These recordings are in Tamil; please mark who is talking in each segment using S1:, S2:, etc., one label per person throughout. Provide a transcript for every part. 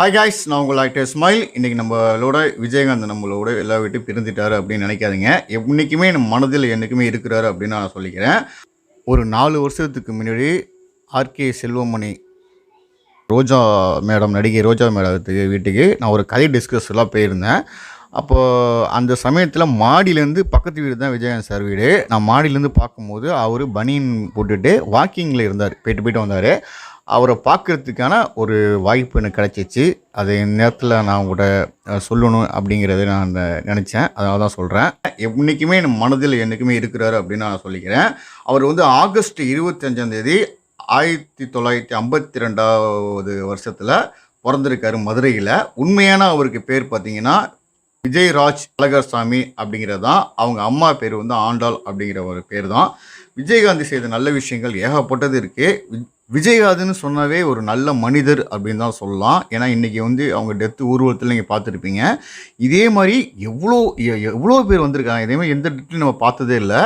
S1: ஹாய் காய்ஸ் நான் உங்கள் ஆக்டர் ஸ்மைல் இன்றைக்கி நம்மளோட விஜயகாந்த் நம்மளோட எல்லா வீட்டும் பிரிந்துட்டார் அப்படின்னு நினைக்காதீங்க. என்றைக்குமே நம்ம மனதில் என்றைக்குமே இருக்கிறாரு அப்படின்னு நான் சொல்லிக்கிறேன். ஒரு நாலு வருஷத்துக்கு முன்னாடி ஆர்கே செல்வமணி ரோஜா மேடம் நடிகை ரோஜா மேடத்துக்கு வீட்டுக்கு நான் ஒரு கதை டிஸ்கஸ் எல்லாம் போயிருந்தேன். அப்போது அந்த சமயத்தில் மாடியிலேருந்து பக்கத்து வீடு தான் விஜயகாந்த் சார் வீடு. நான் மாடியிலேருந்து பார்க்கும்போது அவர் பனியன் போட்டுட்டு வாக்கிங்கில் இருந்தார். போயிட்டு போயிட்டு வந்தார். அவரை பார்க்குறதுக்கான ஒரு வாய்ப்பு எனக்கு கிடச்சிச்சு. அது நேரத்தில் நான் உங்கள்கிட்ட சொல்லணும் அப்படிங்கிறத நான் நினச்சேன். அதனால தான் சொல்கிறேன் என்றைக்குமே என் மனதில் என்றைக்குமே இருக்கிறாரு அப்படின்னு நான் சொல்லிக்கிறேன். அவர் வந்து ஆகஸ்ட் இருபத்தஞ்சாந்தேதி ஆயிரத்தி தொள்ளாயிரத்தி ஐம்பத்தி ரெண்டாவது வருஷத்தில் பிறந்திருக்காரு மதுரையில். உண்மையான அவருக்கு பேர் பார்த்தீங்கன்னா விஜயராஜ் அழகர்சாமி அப்படிங்கிறது தான். அவங்க அம்மா பேர் வந்து ஆண்டாள் அப்படிங்கிற ஒரு பேர் தான். விஜயகாந்தி செய்த நல்ல விஷயங்கள் ஏகப்பட்டது இருக்குது விஜயகாதுன்னு சொன்னாவே ஒரு நல்ல மனிதர் அப்படின்னு தான் சொல்லலாம். ஏன்னா இன்றைக்கி வந்து அவங்க டெத்து ஊர்வலத்தில் நீங்கள் பார்த்துருப்பீங்க. இதே மாதிரி எவ்வளோ எ- எவ்வளோ பேர் வந்திருக்காங்க. இதே மாதிரி எந்த டெத்துலையும் நம்ம பார்த்ததே இல்லை.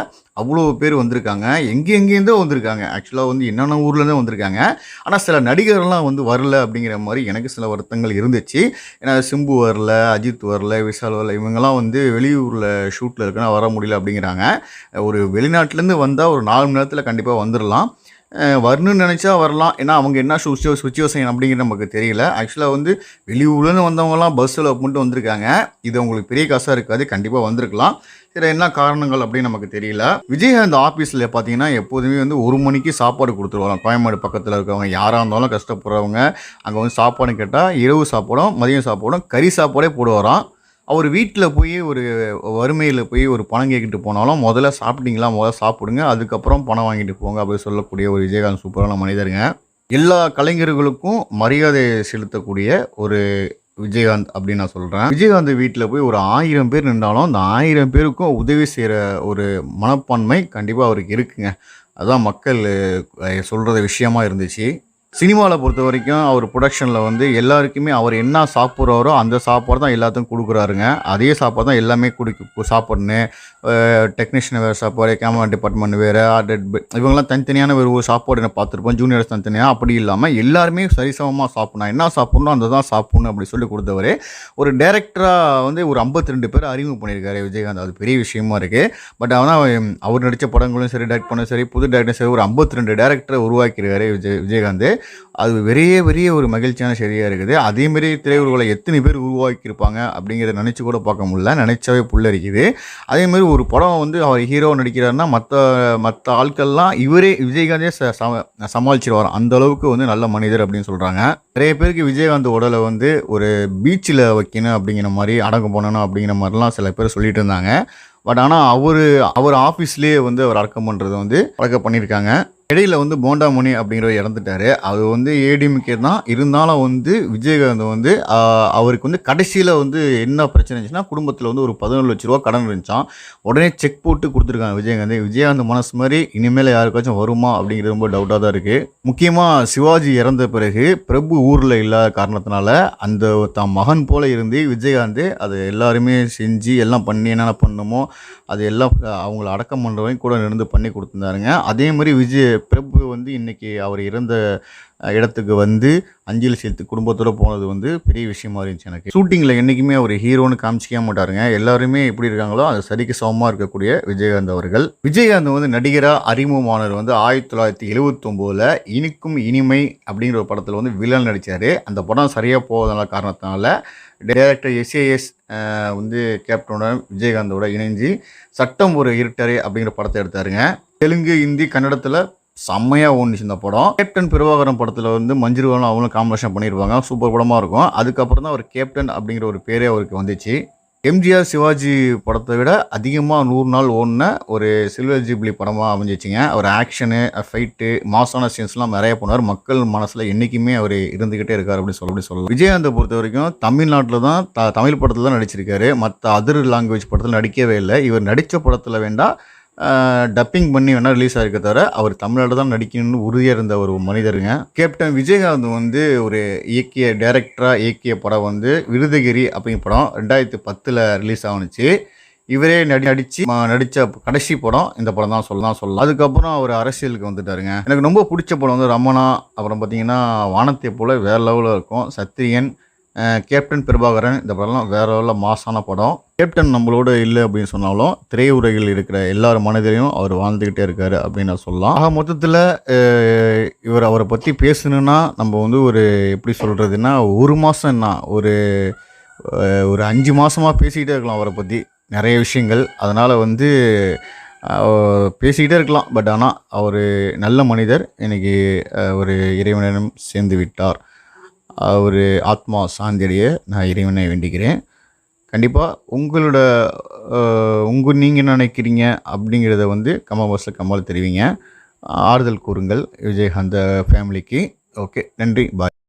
S1: அவ்வளோ பேர் வந்திருக்காங்க. எங்கே எங்கேருந்தோ வந்திருக்காங்க. ஆக்சுவலாக வந்து என்னென்ன ஊர்லேருந்தே வந்திருக்காங்க. ஆனால் சில நடிகர்லாம் வந்து வரல அப்படிங்கிற மாதிரி எனக்கு சில வருத்தங்கள் இருந்துச்சு. ஏன்னா சிம்பு வரல அஜித் வரல விஷால் வரல இவங்கெல்லாம் வந்து வெளியூரில் ஷூட்டில் இருக்குன்னா வர முடியல அப்படிங்கிறாங்க. ஒரு வெளிநாட்டிலேருந்து வந்தால் ஒரு நாலு மணி நேரத்தில் கண்டிப்பாக வந்துடலாம் வரணும்னு நினச்சா வரலாம். ஏன்னா அவங்க என்ன சுச்சுவ சுச்சுவேஷன் அப்படிங்கிறது நமக்கு தெரியல. ஆக்சுவலாக வந்து வெளியூர்லேருந்து வந்தவங்கலாம் பஸ்ஸில் மட்டும் வந்திருக்காங்க. இது அவங்களுக்கு பெரிய காசாக இருக்காது. கண்டிப்பாக வந்திருக்கலாம். சரி என்ன காரணங்கள் அப்படின்னு நமக்கு தெரியல. விஜயகாந்த் ஆஃபீஸில் பார்த்தீங்கன்னா எப்போதுமே வந்து ஒரு மணிக்கு சாப்பாடு கொடுத்துருவாங்க கோயம்பேடு பக்கத்தில் இருக்கவங்க. யாராக இருந்தாலும் கஷ்டப்படுறவங்க. அங்கே வந்து சாப்பாடு கேட்டால் இரவு சாப்பாடும் மதியம் சாப்பாடும் கறி சாப்பாடே போடுவாராம். அவர் வீட்டில் போய் ஒரு வறுமையில் போய் ஒரு பணம் கேட்கிட்டு போனாலும் முதல்ல சாப்பிட்டீங்களா? முதல்ல சாப்பிடுங்க. அதுக்கப்புறம் பணம் வாங்கிட்டு போங்க. அப்படின்னு சொல்லக்கூடிய ஒரு விஜயகாந்த் சூப்பரான மனிதருங்க. எல்லா கலைஞர்களுக்கும் மரியாதை செலுத்தக்கூடிய ஒரு விஜயகாந்த் அப்படின்னு நான் சொல்கிறேன் விஜயகாந்த் வீட்டில் போய் ஒரு ஆயிரம் பேர் நின்றாலும் அந்த ஆயிரம் பேருக்கும் உதவி செய்கிற ஒரு மனப்பான்மை கண்டிப்பாக அவருக்கு இருக்குங்க. அதுதான் மக்கள் சொல்கிற விஷயமா இருந்துச்சு. சினிமாவில் பொறுத்த வரைக்கும் அவர் ப்ரொடக்ஷனில் வந்து எல்லாருக்குமே அவர் என்ன சாப்பிட்றாரோ அந்த சாப்பாடு தான் எல்லாத்துக்கும் கொடுக்குறாருங்க. அதே சாப்பாடு தான் எல்லாமே குடிக்க சாப்பிடணும் டெக்னீஷியன் வேறு சாப்பாடு கேமரா டிபார்ட்மெண்ட் வேறு இவங்கெல்லாம் தனித்தனியான ஒரு ஒரு சாப்பாடு நான் பார்த்துருப்போம் ஜூனியர்ஸ் தனித்தனியாக அப்படி இல்லாமல் எல்லாருமே சரிசமமாக சாப்பிட்ணும். என்ன சாப்பிட்ணும் அந்த தான் சாப்பிட்ணும் அப்படி சொல்லி கொடுத்தவர். ஒரு டேரக்டராக வந்து ஒரு 52 பேர் அறிமுகம் பண்ணியிருக்காரு விஜயகாந்த். அது பெரிய விஷயமா இருக்குது பட் ஆனால் அவர் நடித்த படங்களும் சரி டேரக்ட் பண்ண சரி புது டேரக்டரும் சரி ஒரு 52 ரெண்டு டேரக்டரை உருவாக்கியிருக்காரு விஜய் விஜயகாந்த். அது பெரிய பெரிய ஒரு மகிழ்ச்சியான செய்தியாக இருக்குது. அதேமாரி திரையுறவுகளை எத்தனை பேர் உருவாக்கியிருப்பாங்க அப்படிங்கிறத நினச்சி கூட பார்க்க முடியல. நினச்சாவே புள்ளரிக்குது அதேமாரி ஒரு படம் வந்து அவர் ஹீரோ நடிக்கிறாருன்னா மற்ற மற்ற ஆட்கள்லாம் இவரே விஜயகாந்தே ச சம சமாளிச்சிருவார். அந்த அளவுக்கு வந்து நல்ல மனிதர் அப்படின்னு சொல்கிறாங்க நிறைய பேருக்கு விஜயகாந்த் உடலை வந்து ஒரு பீச்சில் வைக்கணும் அப்படிங்கிற மாதிரி அடக்கம் பண்ணணும் அப்படிங்கிற மாதிரிலாம் சில பேர் சொல்லிட்டு இருந்தாங்க. பட் ஆனால் அவர் அவர் ஆஃபீஸ்லேயே வந்து அவர் அடக்கம் பண்ணுறது வந்து அடக்கம் பண்ணியிருக்காங்க. இடையில வந்து போண்டாமணி அப்படிங்கிறவர் இறந்துட்டாரு. அது வந்து ஏடிஎம்கே தான். இருந்தாலும் வந்து விஜயகாந்த் வந்து அவருக்கு வந்து கடைசியில் வந்து என்ன பிரச்சனை இருந்துச்சுன்னா குடும்பத்தில் வந்து ஒரு பதினொன்று லட்ச ரூபா கடன் இருந்துச்சான் உடனே செக் போட்டு கொடுத்துருக்காங்க விஜயகாந்த். விஜயகாந்த் மனசு மாதிரி இனிமேல் யாருக்காச்சும் வருமா அப்படிங்கிறது ரொம்ப டவுட்டாக தான் இருக்குது முக்கியமாக சிவாஜி இறந்த பிறகு பிரபு ஊரில் இல்லாத காரணத்தினால அந்த தான் மகன் போல இருந்து விஜயகாந்த் அது எல்லாருமே செஞ்சு எல்லாம் பண்ணி என்னென்ன பண்ணுமோ அது எல்லாம் அவங்கள அடக்கம் பண்ணுறவங்க கூட இருந்து பண்ணி கொடுத்துருந்தாருங்க. அதே மாதிரி விஜய் பிரபு வந்து இன்றைக்கி அவர் இறந்த இடத்துக்கு வந்து அஞ்சலி செலுத்தி குடும்பத்தோடு போனது வந்து பெரிய விஷயமா இருந்துச்சு எனக்கு. ஷூட்டிங்கில் என்றைக்குமே அவர் ஹீரோன்னு காமிச்சிக்க மாட்டாருங்க. எல்லாருமே எப்படி இருக்காங்களோ அது சரிக்கு சமமாக இருக்கக்கூடிய விஜயகாந்த் அவர்கள். விஜயகாந்த் வந்து நடிகராக அறிமுகமானவர் வந்து ஆயிரத்தி தொள்ளாயிரத்தி எழுபத்தொம்போதில் இனிக்கும் இனிமை அப்படிங்கிற ஒரு படத்தில் வந்து வில்லன் நடித்தார் அந்த படம் சரியாக போவதனால காரணத்தினால டைரக்டர் எஸ்ஏஎஸ் வந்து கேப்டனோட விஜயகாந்தோட இணைஞ்சு சட்டம் ஒரு இருட்டரே அப்படிங்கிற படத்தை எடுத்தாருங்க. தெலுங்கு ஹிந்தி கன்னடத்தில் செம்மையாக ஓடிச்சு இந்த படம். கேப்டன் பிரபாகரன் படத்தில் வந்து மஞ்சுருவாலும் அவங்களும் காம்பினேஷன் பண்ணியிருப்பாங்க சூப்பர் படமாக இருக்கும். அதுக்கப்புறம் தான் அவர் கேப்டன் அப்படிங்கிற ஒரு பேரே அவருக்கு வந்துச்சு. எம்ஜிஆர் சிவாஜி படத்தை விட அதிகமாக நூறு நாள் ஓடின ஒரு சில்வர் ஜூப்ளி படமாக அமைஞ்சிச்சுங்க. அவர் ஆக்ஷனு ஃபைட்டு மாசான சீன்ஸ்லாம் நிறைய போனார் மக்கள் மனசில் என்றைக்குமே அவர் இருந்துக்கிட்டே இருக்கார் அப்படின்னு சொல்ல அப்படி சொல்லலாம். விஜயகாந்தை பொறுத்த வரைக்கும் தமிழ்நாட்டில் தான் த தமிழ் படத்தில் தான் நடிச்சிருக்காரு. மற்ற அதர் லாங்குவேஜ் படத்தில் நடிக்கவே இல்லை. இவர் நடித்த படத்தில் வேண்டாம் டப்பிங் பண்ணி வேணால் ரிலீஸ் ஆகிருக்க தவிர அவர் தமிழோட தான் நடிக்கணும்னு உறுதியாக இருந்த ஒரு மனிதருங்க. கேப்டன் விஜயகாந்த் வந்து ஒரு இயக்கிய டைரக்டராக இயக்கிய படம் வந்து விருதகிரி அப்படிங்கிற படம் ரெண்டாயிரத்தி பத்தில் ரிலீஸ் ஆகுனுச்சு இவரே நடி நடிச்சு நடித்த கடைசி படம். இந்த படம் தான் சொல்லலாம் சொல்லலாம். அதுக்கப்புறம் அவர் அரசியலுக்கு வந்துட்டாருங்க. எனக்கு ரொம்ப பிடிச்ச படம் வந்து ரமணா. அப்புறம் பார்த்தீங்கன்னா வானத்தை போல் வேறு லெவலில் இருக்கும். சத்திரியன் கேப்டன் பிரபாகரன். இந்த படம்லாம் வேறு லெவலில் மாசான படம். கேப்டன் நம்மளோட இல்லை அப்படின்னு சொன்னாலும் திரையுறையில் இருக்கிற எல்லார் மனதிலையும் அவர் வாழ்ந்துக்கிட்டே இருக்காரு அப்படின்னு நான் சொல்லலாம். ஆக மொத்தத்தில் இவர் அவரை பற்றி பேசணுன்னா நம்ம வந்து ஒரு எப்படி சொல்கிறதுன்னா ஒரு மாதம் என்ன ஒரு ஒரு அஞ்சு மாதமாக பேசிக்கிட்டே இருக்கலாம் அவரை பற்றி நிறைய விஷயங்கள். அதனால் வந்து பேசிக்கிட்டே இருக்கலாம். பட் ஆனால் அவர் நல்ல மனிதர். இன்னைக்கு ஒரு இறைவனிடம் சேர்ந்து விட்டார். அவர் ஆத்மா சாந்தியடைய நான் இறைவனை வேண்டிக்கிறேன். கண்டிப்பாக உங்களோட உங்கள் நீங்கள் நினைக்கிறீங்க அப்படிங்கிறத வந்து கமல் பாஸில் கமல் தெரிவிங்க. ஆறுதல் கூறுங்கள். விஜயகாந்த் ஃபேமிலிக்கு ஓகே நன்றி. பாய்